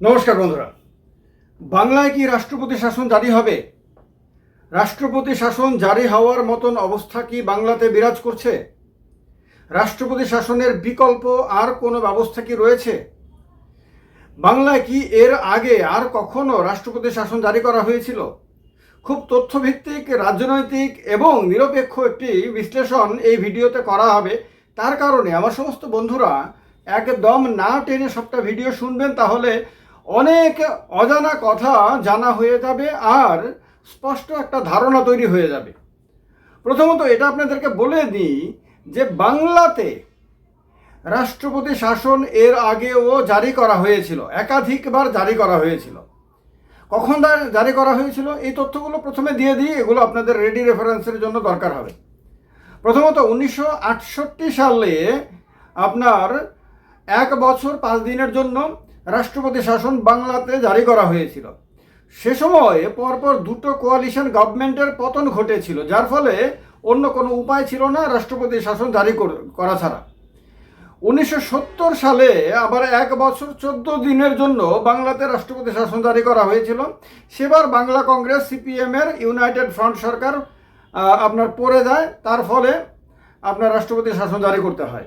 নমস্কার বন্ধুরা। বাংলায় কি রাষ্ট্রপতি শাসন জারি হবে? রাষ্ট্রপতি শাসন জারি হওয়ার মতন অবস্থা কি বাংলাতে বিরাজ করছে? রাষ্ট্রপতি শাসনের বিকল্প আর কোনো ব্যবস্থা কি রয়েছে? বাংলায় কি এর আগে আর কখনো রাষ্ট্রপতি শাসন জারি করা হয়েছিল? খুব তথ্যভিত্তিক, রাজনৈতিক এবং নিরপেক্ষ একটি বিশ্লেষণ এই ভিডিওতে করা হবে। তার কারণে আমার সমস্ত বন্ধুরা একদম না টেনে সবটা ভিডিও শুনবেন, তাহলে অনেক অজানা কথা জানা হয়ে যাবে আর স্পষ্ট একটা ধারণা তৈরি হয়ে যাবে। প্রথমত এটা আপনাদেরকে বলে দিই যে বাংলাতে রাষ্ট্রপতি শাসন এর আগেও জারি করা হয়েছিল, একাধিকবার জারি করা হয়েছিল। কখন জারি করা হয়েছিল? এই তথ্যগুলো প্রথমে দিয়ে দিই, এগুলো আপনাদের রেডি রেফারেন্সের জন্য দরকার হবে। প্রথমত উনিশশো আটষট্টি সালে আপনার এক বছর পাঁচ দিনের জন্য রাষ্ট্রপতি শাসন বাংলাতে জারি করা হয়েছিল। সে সময়ে পরপর দুটো কোয়ালিশন গভর্নমেন্টের পতন ঘটেছিল, যার ফলে অন্য কোনো উপায় ছিল না রাষ্ট্রপতি শাসন জারি কর- ছাড়া। উনিশশো সত্তর সালে আবার এক বছর চোদ্দ দিনের জন্য বাংলাতে রাষ্ট্রপতি শাসন জারি করা হয়েছিল। সেবার বাংলা কংগ্রেস সিপিএমের ইউনাইটেড ফ্রন্ট সরকার আপনার পড়ে যায়, তার ফলে আপনার রাষ্ট্রপতি শাসন জারি করতে হয়।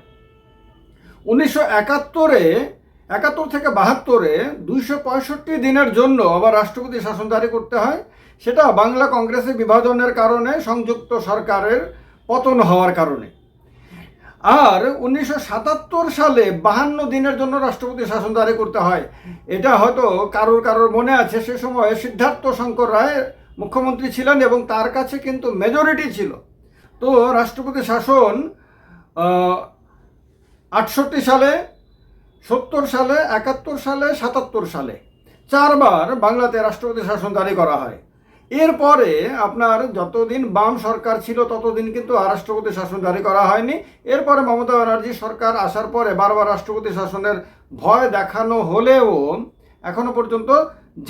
উনিশশো একাত্তরে একাত্তর থেকে বাহাত্তরে দুইশো পঁয়ষট্টি দিনের জন্য আবার রাষ্ট্রপতি শাসন জারি করতে হয়। সেটা বাংলা কংগ্রেসের বিভাজনের কারণে সংযুক্ত সরকারের পতন হওয়ার কারণে। আর উনিশশো সাতাত্তর সালে বাহান্ন দিনের জন্য রাষ্ট্রপতি শাসন জারি করতে হয়। এটা হয়তো কারোর কারোর মনে আছে, সে সময় সিদ্ধার্থ শঙ্কর রায় মুখ্যমন্ত্রী ছিলেন এবং তার কাছে কিন্তু মেজরিটি ছিল। তো রাষ্ট্রপতি শাসন আটষট্টি সালে সত্তর সালে, একাত্তর সালে, সাতাত্তর সালে। চারবার বাংলাতে রাষ্ট্রপতি শাসন জারি করা হয়। এরপরে আপনার যতদিন বাম সরকার ছিল, ততদিন কিন্তু রাষ্ট্রপতি শাসন জারি করা হয়নি। এরপরে মমতা ব্যানার্জি সরকার আসার পরে বারবার রাষ্ট্রপতি শাসনের ভয় দেখানো হলেও এখনও পর্যন্ত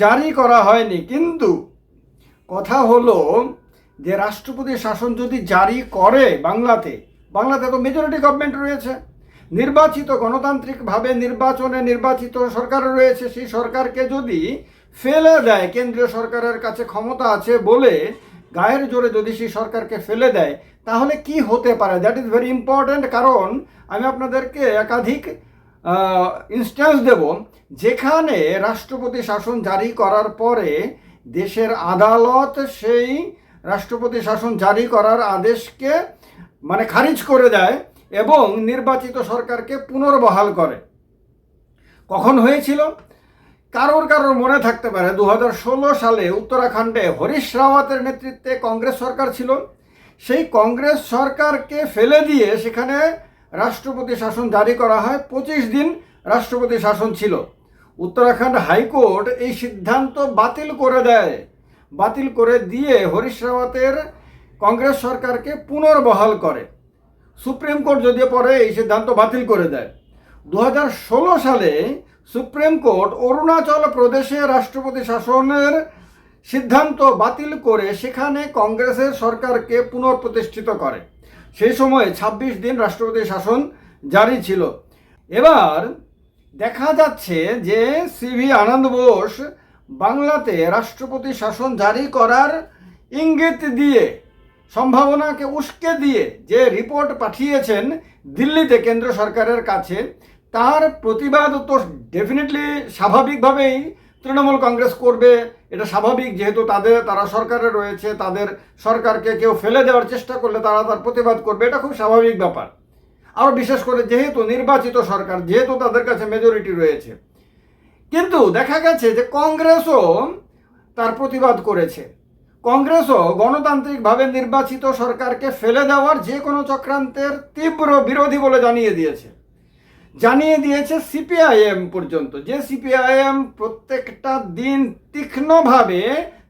জারি করা হয়নি। কিন্তু কথা হলো যে, রাষ্ট্রপতি শাসন যদি জারি করে বাংলাতে বাংলাতে তো মেজরিটি গভর্নমেন্ট রয়েছে। নির্বাচিত গণতান্ত্রিকভাবে নির্বাচনে নির্বাচিত সরকার রয়েছে, সেই সরকারকে যদি ফেলে দেয়, কেন্দ্রীয় সরকারের কাছে ক্ষমতা আছে বলে গায়ের জোরে যদি সেই সরকারকে ফেলে দেয়, তাহলে কি হতে পারে? দ্যাট ইজ ভেরি ইম্পর্ট্যান্ট কারণ আমি আপনাদেরকে একাধিক ইনস্ট্যান্স দেব। যেখানে রাষ্ট্রপতি শাসন জারি করার পরে দেশের আদালত সেই রাষ্ট্রপতি শাসন জারি করার আদেশকে মানে খারিজ করে দেয়। এবং নির্বাচিত সরকারকে পুনর্বহাল করে। কখন হয়েছিল? কারোর কারোর মনে থাকতে পারে দু হাজার ষোলো সালে উত্তরাখণ্ডে হরিশ রাওয়াতের নেতৃত্বে কংগ্রেস সরকার ছিল। সেই কংগ্রেস সরকারকে ফেলে দিয়ে সেখানে রাষ্ট্রপতি শাসন জারি করা হয়, পঁচিশ দিন রাষ্ট্রপতি শাসন ছিল। উত্তরাখণ্ড হাইকোর্ট এই সিদ্ধান্ত বাতিল করে দেয়। বাতিল করে দিয়ে হরিশ রাওয়াতের কংগ্রেস সরকারকে পুনর্বহাল করে। সুপ্রিম কোর্ট যদিও পরে এই সিদ্ধান্ত বাতিল করে দেয়। দু হাজার ষোলো সালে সুপ্রিম কোর্ট অরুণাচল প্রদেশে রাষ্ট্রপতি শাসনের সিদ্ধান্ত বাতিল করে সেখানে কংগ্রেসের সরকারকে পুনঃপ্রতিষ্ঠিত করে। সেই সময়ে ২৬ দিন রাষ্ট্রপতি শাসন জারি ছিল। এবার দেখা যাচ্ছে যে সিভি আনন্দ বোস বাংলাতে রাষ্ট্রপতি শাসন জারি করার ইঙ্গিত দিয়ে সম্ভাবনাকে উস্কে দিয়ে যে রিপোর্ট পাঠিয়েছেন দিল্লিতে কেন্দ্র সরকারের কাছে, তার প্রতিবাদ তো ডেফিনেটলি স্বাভাবিকভাবেই তৃণমূল কংগ্রেস করবে। এটা স্বাভাবিক, যেহেতু তাদের, তারা সরকারে রয়েছে, তাদের সরকারকে কেউ ফেলে দেওয়ার চেষ্টা করলে তারা তার প্রতিবাদ করবে, এটা খুব স্বাভাবিক ব্যাপার। আর বিশেষ করে যেহেতু নির্বাচিত সরকার, যেহেতু তাদের কাছে মেজরিটি রয়েছে। কিন্তু দেখা গেছে যে কংগ্রেসও তার প্রতিবাদ করেছে। কংগ্রেসও গণতান্ত্রিকভাবে নির্বাচিত সরকারকে ফেলে দেওয়ার যে কোনো চক্রান্তের তীব্র বিরোধী বলে জানিয়ে দিয়েছে। জানিয়ে দিয়েছে সিপিআইএম পর্যন্ত, যে সিপিআইএম প্রত্যেকটা দিন তীক্ষ্ণভাবে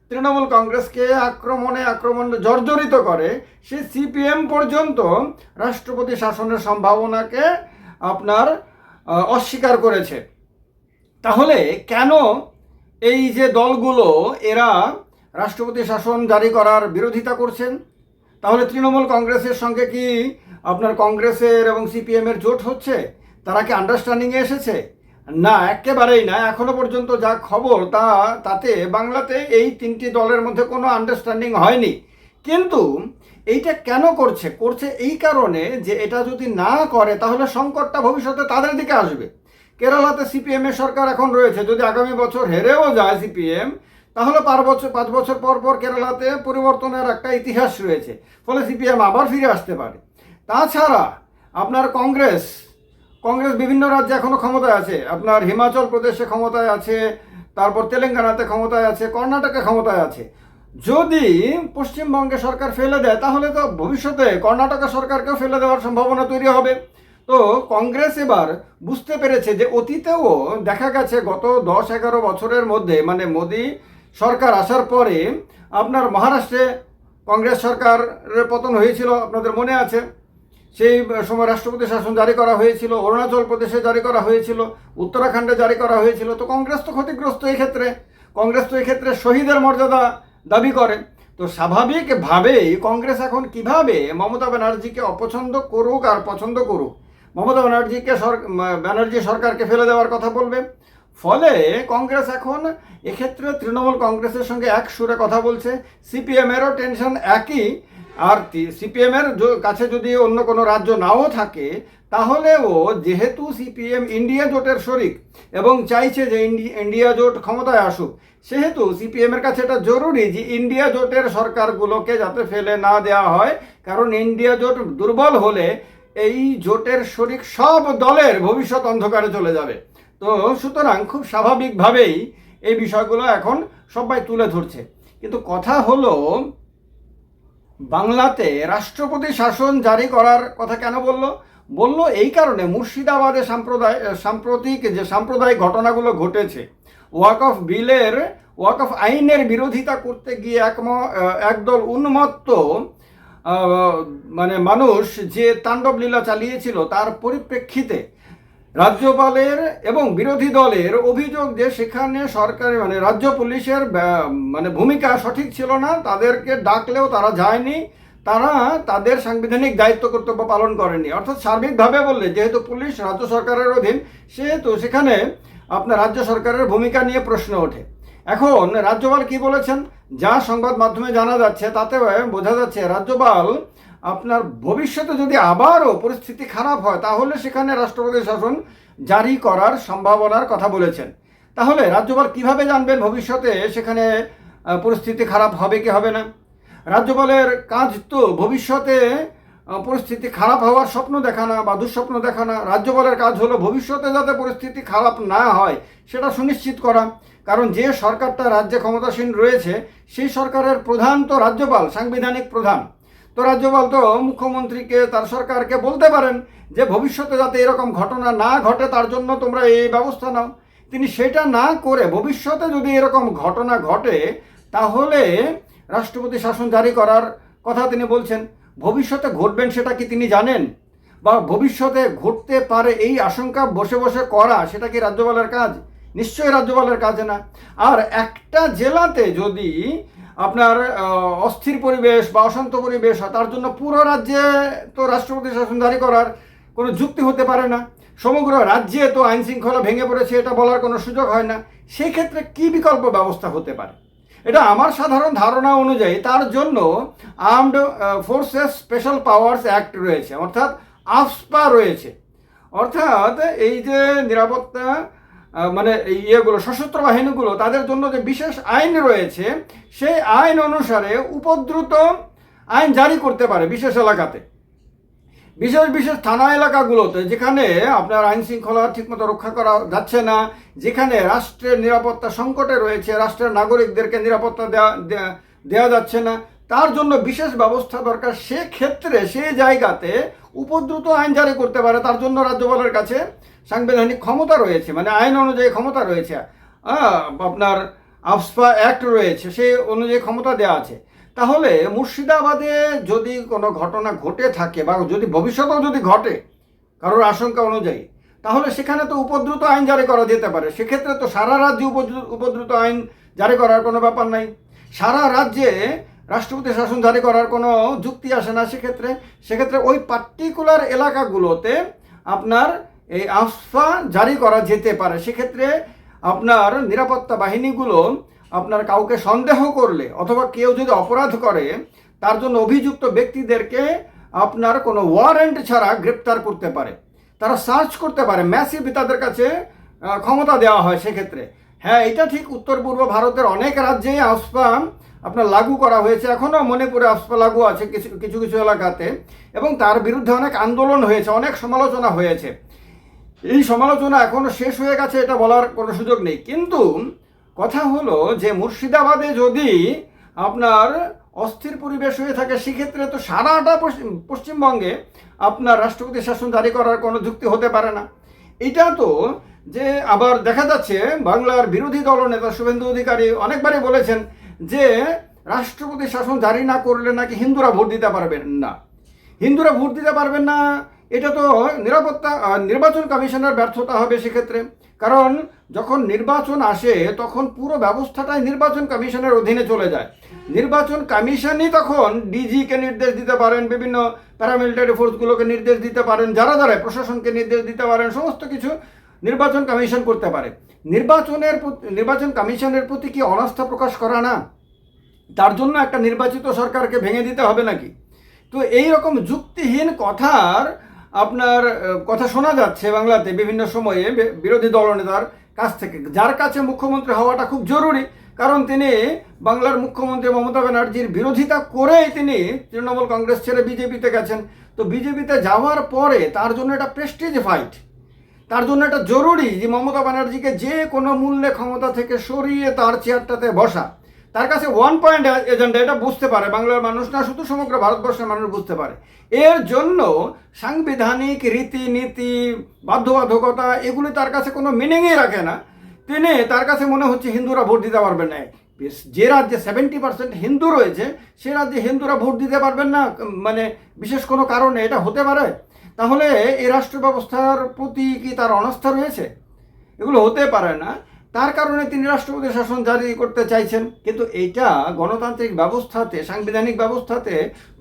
তৃণমূল কংগ্রেসকে আক্রমণে আক্রমণ জর্জরিত করে, সে সিপিএম পর্যন্ত রাষ্ট্রপতি শাসনের সম্ভাবনাকে আপনার অস্বীকার করেছে। তাহলে কেন এই যে দলগুলো, এরা রাষ্ট্রপতি শাসন জারি করার বিরোধিতা করছেন। তাহলে তৃণমূল কংগ্রেসের সঙ্গে কি আপনার কংগ্রেসের এবং সিপিএমের জোট হচ্ছে? তারা কি আন্ডারস্ট্যান্ডিংয়ে এসেছে? না, একেবারেই না। এখনও পর্যন্ত যা খবর, তা, তাতে বাংলাতে এই তিনটি দলের মধ্যে কোনো আন্ডারস্ট্যান্ডিং হয়নি। কিন্তু এইটা কেন করছে? করছে এই কারণে যে এটা যদি না করে, তাহলে সংকটটা ভবিষ্যতে তাদের দিকে আসবে। কেরালাতে সিপিএমের সরকার এখন রয়েছে। যদি আগামী বছর হেরেও যায় সিপিএম তাহলে পাঁচ বছর পাঁচ বছর পর পর কেরালাতে পরিবর্তনের একটা ইতিহাস রয়েছে। ফলে সিপিএম আবার ফিরে আসতে পারে। তাছাড়া আপনার কংগ্রেস কংগ্রেস বিভিন্ন রাজ্যে এখনও ক্ষমতায় আছে। আপনার হিমাচল প্রদেশে ক্ষমতায় আছে, তারপর তেলেঙ্গানাতে ক্ষমতায় আছে, কর্ণাটকে ক্ষমতায় আছে। যদি পশ্চিমবঙ্গে সরকার ফেলে দেয়, তাহলে তো ভবিষ্যতে কর্ণাটকা সরকারকেও ফেলে দেওয়ার সম্ভাবনা তৈরি হবে। তো কংগ্রেস এবার বুঝতে পেরেছে যে অতীতেও দেখা গেছে গত দশ এগারো বছরের মধ্যে মানে মোদি সরকার আসার পরে আপনার মহারাষ্ট্রে কংগ্রেস সরকারের পতন হয়েছিল, আপনাদের মনে আছে? সেই সময় রাষ্ট্রপতি শাসন জারি করা হয়েছিল, অরুণাচল প্রদেশে জারি করা হয়েছিল, উত্তরাখণ্ডে জারি করা হয়েছিল। তো কংগ্রেস তো ক্ষতিগ্রস্ত এই ক্ষেত্রে। কংগ্রেস তো ক্ষেত্রে শহীদের মর্যাদা দাবি করে। তো স্বাভাবিকভাবেই কংগ্রেস এখন কীভাবে মমতা ব্যানার্জিকে অপছন্দ করুক আর পছন্দ করুক, মমতা ব্যানার্জিকে সর ব্যানার্জি সরকারকে ফেলে দেওয়ার কথা বলবে? ফলে কংগ্রেস এখন এক্ষেত্রে তৃণমূল কংগ্রেসের সঙ্গে এক সুরে কথা বলছে। সিপিএমেরও টেনশন একই। আর সিপিএমের কাছে যদি অন্য কোনো রাজ্য নাও থাকে, তাহলেও যেহেতু সিপিএম ইন্ডিয়া জোটের শরিক এবং চাইছে যে ইন্ডি- ইন্ডিয়া জোট ক্ষমতায় আসুক, সেহেতু সিপিএমের কাছে এটা জরুরি যে ইন্ডিয়া জোটের সরকারগুলোকে যাতে ফেলে না দেওয়া হয়, কারণ ইন্ডিয়া জোট দুর্বল হলে এই জোটের শরিক সব দলের ভবিষ্যৎ অন্ধকারে চলে যাবে। তো সুতরাং খুব স্বাভাবিকভাবেই এই বিষয়গুলো এখন সবাই তুলে ধরছে। কিন্তু কথা হলো, বাংলাতে রাষ্ট্রপতি শাসন জারি করার কথা কেন বলল? বলল এই কারণে মুর্শিদাবাদে সাম্প্রদায়, সাম্প্রতিক যে সাম্প্রদায়িক ঘটনাগুলো ঘটেছে, ওয়াক অফ বিলের, ওয়াক অফ আইনের বিরোধিতা করতে গিয়ে একম একদল উন্মত্ত মানে মানুষ যে তাণ্ডব লীলা চালিয়েছিল তার পরিপ্রেক্ষিতে রাজ্যপালের এবং বিরোধী দলের অভিযোগ যে সেখানে সরকারি মানে রাজ্য পুলিশের মানে ভূমিকা সঠিক ছিল না, তাদেরকে ডাকলেও তারা যায়নি। তারা তাদের সাংবিধানিক দায়িত্ব কর্তব্য পালন করেনি। অর্থাৎ সার্বিকভাবে বললে, যেহেতু পুলিশ রাজ্য সরকারের অধীন, সেহেতু সেখানে আপনার রাজ্য সরকারের ভূমিকা নিয়ে প্রশ্ন ওঠে। এখন রাজ্যপাল কি বলেছেন? যা সংবাদ মাধ্যমে জানা যাচ্ছে, তাতে বোঝা যাচ্ছে রাজ্যপাল আপনার ভবিষ্যতে যদি আবারও পরিস্থিতি খারাপ হয়, তাহলে সেখানে রাষ্ট্রপতি শাসন জারি করার সম্ভাবনার কথা বলেছেন। তাহলে রাজ্যপাল কীভাবে জানবেন ভবিষ্যতে সেখানে পরিস্থিতি খারাপ হবে কি হবে না? রাজ্যপালের কাজ তো ভবিষ্যতে পরিস্থিতি খারাপ হওয়ার স্বপ্ন দেখা না বা দুঃস্বপ্ন দেখা না। রাজ্যপালের কাজ হলো ভবিষ্যতে যাতে পরিস্থিতি খারাপ না হয়, সেটা সুনিশ্চিত করা। কারণ যে সরকারটা রাজ্যে ক্ষমতাসীন রয়েছে, সেই সরকারের প্রধান তো রাজ্যপাল, সাংবিধানিক প্রধান। তো রাজ্যপাল তো মুখ্যমন্ত্রীকে, তার সরকারকে বলতে পারেন যে ভবিষ্যতে যাতে এরকম ঘটনা না ঘটে, তার জন্য তোমরা এই ব্যবস্থা নাও। তিনি সেটা না করে ভবিষ্যতে যদি এরকম ঘটনা ঘটে, তাহলে রাষ্ট্রপতি শাসন জারি করার কথা তিনি বলছেন। ভবিষ্যতে ঘটবেন সেটা কি তিনি জানেন? বা ভবিষ্যতে ঘটতে পারে এই আশঙ্কা বসে বসে করা, সেটা কি রাজ্যপালের কাজ? নিশ্চয়ই রাজ্যপালের কাজ না। আর একটা জেলাতে যদি আপনার অস্থির পরিবেশ বা অশান্ত পরিবেশ হয় তার জন্য পুরো রাজ্যে তো রাষ্ট্রপতি শাসন জারি করার কোনো যুক্তি হতে পারে না। সমগ্র রাজ্যে তো আইন শৃঙ্খলা ভেঙে পড়েছে, এটা বলার কোনো সুযোগ হয় না। সেই ক্ষেত্রে কি বিকল্প ব্যবস্থা হতে পারে? এটা আমার সাধারণ ধারণা অনুযায়ী তার জন্য armed forces special powers act রয়েছে, অর্থাৎ আফস্পা রয়েছে। অর্থাৎ এই যে নিরাপত্তা মানে ইয়েগুলো, সশস্ত্র বাহিনীগুলো, তাদের জন্য যে বিশেষ আইন রয়েছে, সেই আইন অনুসারে উপদ্রুত আইন জারি করতে পারে বিশেষ এলাকাতে। বিশেষ বিশেষ থানা এলাকাগুলোতে, যেখানে আপনার আইন শৃঙ্খলা ঠিকমতো রক্ষা করা যাচ্ছে না, যেখানে রাষ্ট্রের নিরাপত্তা সংকটে রয়েছে, রাষ্ট্রের নাগরিকদেরকে নিরাপত্তা দেওয়া দেওয়া যাচ্ছে না। তার জন্য বিশেষ ব্যবস্থা দরকার। সেক্ষেত্রে সে জায়গাতে উপদ্রুত আইন জারি করতে পারে। তার জন্য রাজ্যপালের কাছে সাংবিধানিক ক্ষমতা রয়েছে মানে আইন অনুযায়ী ক্ষমতা রয়েছে। আহ, আপনার আফসপা অ্যাক্ট রয়েছে সেই অনুযায়ী ক্ষমতা দেওয়া আছে। তাহলে মুর্শিদাবাদে যদি কোনো ঘটনা ঘটে থাকে বা যদি ভবিষ্যতেও যদি ঘটে কারোর আশঙ্কা অনুযায়ী তাহলে সেখানে তো উপদ্রুত আইন জারি করা যেতে পারে। সেক্ষেত্রে তো সারা রাজ্যে উপদ্রু- উপদ্রুত আইন জারি করার কোনো ব্যাপার নাই। সারা রাজ্যে রাষ্ট্রপতি শাসন জারি করার কোনো যুক্তি আসে না সেক্ষেত্রে সেক্ষেত্রে ওই পার্টিকুলার এলাকাগুলোতে আপনার এই আফসা জারি করা যেতে পারে। সেক্ষেত্রে আপনার নিরাপত্তা বাহিনীগুলো আপনার কাউকে সন্দেহ করলে অথবা কেউ যদি অপরাধ করে, তার জন্য অভিযুক্ত ব্যক্তিদেরকে আপনার কোনো ওয়ারেন্ট ছাড়া গ্রেপ্তার করতে পারে। তারা সার্চ করতে পারে ম্যাসিভ তাদের কাছে ক্ষমতা দেওয়া হয় সেক্ষেত্রে। হ্যাঁ এটা ঠিক উত্তর পূর্ব ভারতের অনেক রাজ্যেই আফসপা আপনার লাগু করা হয়েছে এখনও মণিপুরে আফসপা লাগু আছে কিছু কিছু কিছু এলাকাতে। এবং তার বিরুদ্ধে অনেক আন্দোলন হয়েছে, অনেক সমালোচনা হয়েছে। এই সমালোচনা এখনও শেষ হয়ে গেছে, এটা বলার কোনো সুযোগ নেই। কিন্তু কথা হলো যে, মুর্শিদাবাদে যদি আপনার অস্থির পরিবেশ হয়ে থাকে, সেক্ষেত্রে তো সারাটা পশ্চিম- পশ্চিমবঙ্গে আপনার রাষ্ট্রপতি শাসন জারি করার কোনো যুক্তি হতে পারে না। এটা তো যে আবার দেখা যাচ্ছে, বাংলার বিরোধী দলনেতা শুভেন্দু অধিকারী অনেকবারই বলেছেন যে রাষ্ট্রপতি শাসন জারি না করলে নাকি হিন্দুরা ভোট দিতে পারবেন না। হিন্দুরা ভোট দিতে পারবেন না, এটা তো নিরাপত্তা নির্বাচন কমিশনের ব্যর্থতা হবে সেক্ষেত্রে। কারণ যখন নির্বাচন আসে, তখন পুরো ব্যবস্থাটাই নির্বাচন কমিশনের অধীনে চলে যায়। নির্বাচন কমিশনই তখন ডিজিকে নির্দেশ দিতে পারেন, বিভিন্ন প্যারামিলিটারি ফোর্সগুলোকে নির্দেশ দিতে পারেন, যারা যারা প্রশাসনকে নির্দেশ দিতে পারেন, সমস্ত কিছু নির্বাচন কমিশন করতে পারে। নির্বাচনের নির্বাচন কমিশনের প্রতি কি অনাস্থা প্রকাশ করা না? তার জন্য একটা নির্বাচিত সরকারকে ভেঙে দিতে হবে নাকি? তো এই রকম যুক্তিহীন কথার আপনার কথা শোনা যাচ্ছে বাংলাতে বিভিন্ন সময়ে বিরোধী দলনেতার কাছ থেকে। যার কাছে মুখ্যমন্ত্রী হওয়াটা খুব জরুরি, কারণ তিনি বাংলার মুখ্যমন্ত্রী মমতা ব্যানার্জির বিরোধিতা করেই তিনি তৃণমূল কংগ্রেস ছেড়ে বিজেপিতে গেছেন। তো বিজেপিতে যাওয়ার পরে তার জন্য এটা প্রেস্টিজ ফাইট তার জন্য এটা জরুরি যে মমতা ব্যানার্জিকে যে কোনো মূল্যে ক্ষমতা থেকে সরিয়ে তার চেয়ারটাতে বসা। তার কাছে ওয়ান পয়েন্ট এজেন্ডা এটা বুঝতে পারে। বাংলার মানুষ না, শুধু সমগ্র ভারতবর্ষের মানুষ বুঝতে পারে। এর জন্য সাংবিধানিক রীতিনীতি, বাধ্যবাধকতা, এগুলি তার কাছে কোনো মিনিংই রাখে না। তিনি তার কাছে মনে হচ্ছে হিন্দুরা ভোট দিতে পারবেন না। যে রাজ্যে সেভেন্টি পার্সেন্ট হিন্দু রয়েছে, সে রাজ্যে হিন্দুরা ভোট দিতে পারবেন না মানে বিশেষ কোনো কারণে এটা হতে পারে? তাহলে এই রাষ্ট্র ব্যবস্থার প্রতি কি তার অনাস্থা রয়েছে? এগুলো হতে পারে না। তার কারণে তিনি রাষ্ট্রপতি শাসন জারি করতে চাইছেন। কিন্তু এইটা গণতান্ত্রিক ব্যবস্থাতে, সাংবিধানিক ব্যবস্থাতে,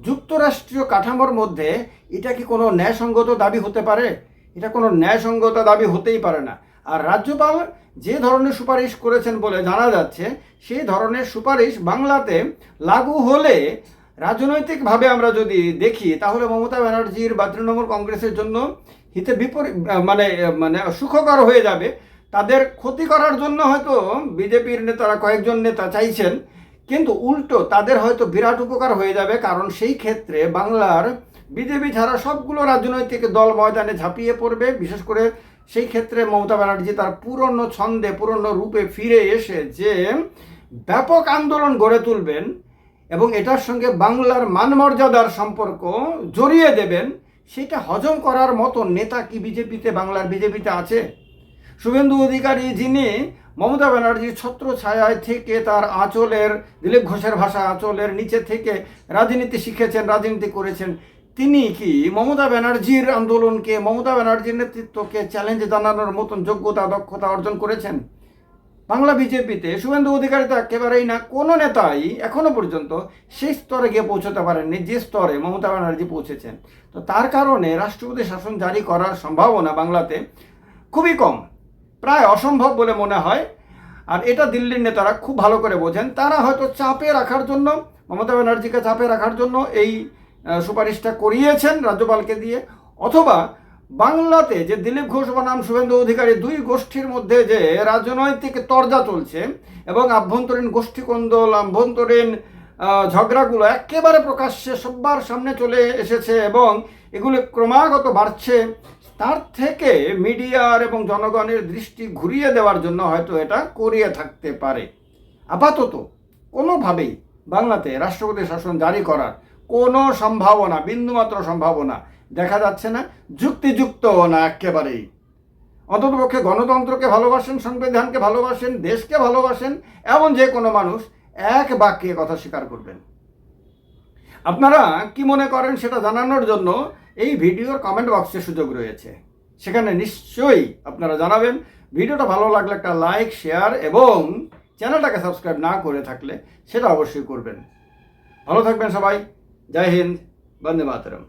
যুক্তরাষ্ট্রীয় কাঠামোর মধ্যে এটা কি কোনো ন্যায়সঙ্গত দাবি হতে পারে? এটা কোনো ন্যায়সঙ্গত দাবি হতেই পারে না। আর রাজ্যপাল যে ধরনের সুপারিশ করেছেন বলে জানা যাচ্ছে, সেই ধরনের সুপারিশ বাংলাতে লাগু হলে রাজনৈতিকভাবে আমরা যদি দেখি, তাহলে মমতা ব্যানার্জির বা তৃণমূল কংগ্রেসের জন্য হিতে বিপরীত মানে মানে সুখকর হয়ে যাবে। তাদের ক্ষতি করার জন্য হয়তো বিজেপির নেতারা কয়েকজন নেতা চাইছেন, কিন্তু উল্টো তাদের হয়তো বিরাট উপকার হয়ে যাবে, কারণ সেই ক্ষেত্রে বাংলার বিজেপি ছাড়া সবগুলো রাজনৈতিক দল ময়দানে ঝাঁপিয়ে পড়বে। বিশেষ করে সেই ক্ষেত্রে মমতা ব্যানার্জি তার পুরনো ছন্দে, পুরনো রূপে ফিরে এসে যে ব্যাপক আন্দোলন গড়ে তুলবেন এবং এটার সঙ্গে বাংলার মানমর্যাদার সম্পর্ক জড়িয়ে দেবেন, সেটা হজম করার মতো নেতা কি বিজেপিতে, বাংলার বিজেপিতে আছে? শুভেন্দু অধিকারী যিনি, মমতা ব্যানার্জির ছত্র ছায়ায় থেকে তার আঁচলের, দিলীপ ঘোষের ভাষা আঁচলের নিচে থেকে রাজনীতি শিখেছেন, রাজনীতি করেছেন, তিনি কি মমতা ব্যানার্জির আন্দোলনকে, মমতা ব্যানার্জির নেতৃত্বকে চ্যালেঞ্জ জানানোর মতন যোগ্যতা, দক্ষতা অর্জন করেছেন? বাংলা বিজেপিতে শুভেন্দু অধিকারী তো একেবারেই না। কোনো নেতাই এখনও পর্যন্ত সেই স্তরে গিয়ে পৌঁছতে পারেননি, যে স্তরে মমতা ব্যানার্জি পৌঁছেছেন। তো তার কারণে রাষ্ট্রপতি শাসন জারি করার সম্ভাবনা বাংলাতে খুবই কম, প্রায় অসম্ভব বলে মনে হয়। আর এটা দিল্লির নেতারা খুব ভালো করে বোঝেন। তারা হয়তো চাপে রাখার জন্য, মমতা ব্যানার্জিকে চাপে রাখার জন্য এই সুপারিশটা করিয়েছেন রাজ্যপালকে দিয়ে, অথবা বাংলাতে যে দিলীপ ঘোষ বনাম শুভেন্দু অধিকারী দুই গোষ্ঠীর মধ্যে যে রাজনৈতিক তরজা চলছে এবং আভ্যন্তরীণ গোষ্ঠী কোন্দল আভ্যন্তরীণ ঝগড়াগুলো একেবারে প্রকাশ্যে সবার সামনে চলে এসেছে এবং এগুলো ক্রমাগত বাড়ছে, তার থেকে মিডিয়ার এবং জনগণের দৃষ্টি ঘুরিয়ে দেওয়ার জন্য হয়তো এটা করিয়ে থাকতে পারে। আপাতত কোনোভাবেই বাংলাতে রাষ্ট্রপতি শাসন জারি করার কোনো সম্ভাবনা, বিন্দুমাত্র সম্ভাবনা দেখা যাচ্ছে না, যুক্তিযুক্ত না একেবারেই। অন্ততপক্ষে গণতন্ত্রকে ভালোবাসেন, সংবিধানকে ভালোবাসেন, দেশকে ভালোবাসেন, এমন যে কোনো মানুষ এক বাক্যে কথা স্বীকার করবেন। আপনারা কি মনে করেন সেটা জানানোর জন্য এই ভিডিওর কমেন্ট বক্সে সুযোগ রয়েছে। সেখানে নিশ্চয়ই আপনারা জানাবেন, ভিডিওটা ভালো লাগলে একটা লাইক শেয়ার এবং চ্যানেলটাকে সাবস্ক্রাইব না করে থাকলে সেটা অবশ্যই করবেন। ভালো থাকবেন সবাই। জয় হিন্দ, বন্দে মাতরম।